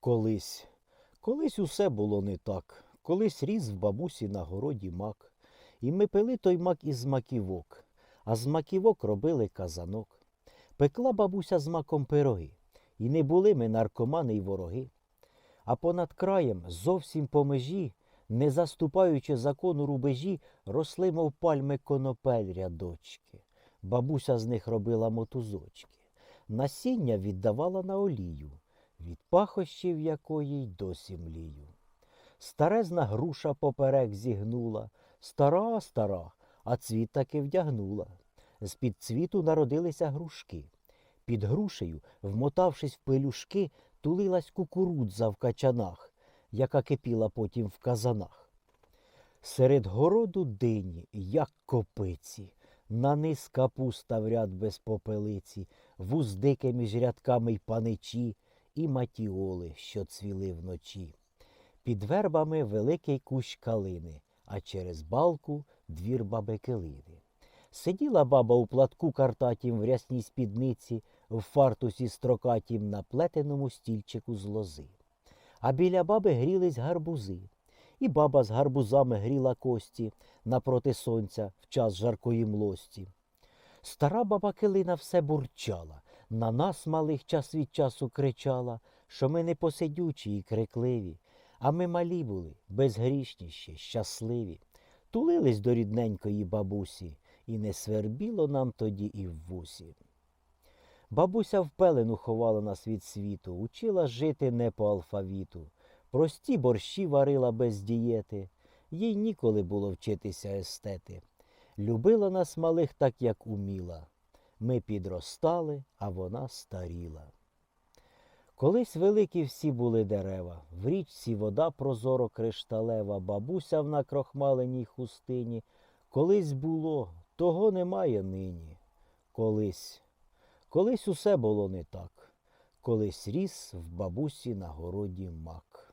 Колись, колись усе було не так. Колись ріс в бабусі на городі мак. І ми пили той мак із маківок, а з маківок робили казанок. Пекла бабуся з маком пироги, і не були ми наркомани й вороги. А понад краєм, зовсім по межі, не заступаючи закону рубежі, росли, мов пальми конопель рядочки. Бабуся з них робила мотузочки. Насіння віддавала на олію, від пахощів якої й досі млію. Старезна груша поперек зігнула, стара, стара, а цвіт таки вдягнула. З-під цвіту народилися грушки. Під грушею, вмотавшись в пелюшки, тулилась кукурудза в качанах, яка кипіла потім в казанах. Серед городу дині, як копиці, на низ капуста в ряд без попелиці, вуздики між рядками й паничі, і матіоли, що цвіли вночі. Під вербами великий кущ калини, а через балку двір баби Килини. Сиділа баба у платку картатім в рясній спідниці, в фартусі строкатім на плетеному стільчику з лози. А біля баби грілись гарбузи. І баба з гарбузами гріла кості напроти сонця в час жаркої млості. Стара баба Килина все бурчала, на нас малих час від часу кричала, що ми не посидючі і крикливі, а ми малі були, безгрішні ще, щасливі. Тулились до рідненької бабусі, і не свербіло нам тоді і в вусі. Бабуся в пелену ховала нас від світу, учила жити не по алфавіту. Прості борщі варила без дієти, їй ніколи було вчитися естети. Любила нас малих так, як уміла. Ми підростали, а вона старіла. Колись великі всі були дерева, в річці вода прозоро кришталева, бабуся в накрохмаленій хустині. Колись було, того немає нині. Колись, колись усе було не так. Колись ріс в бабусі на городі мак.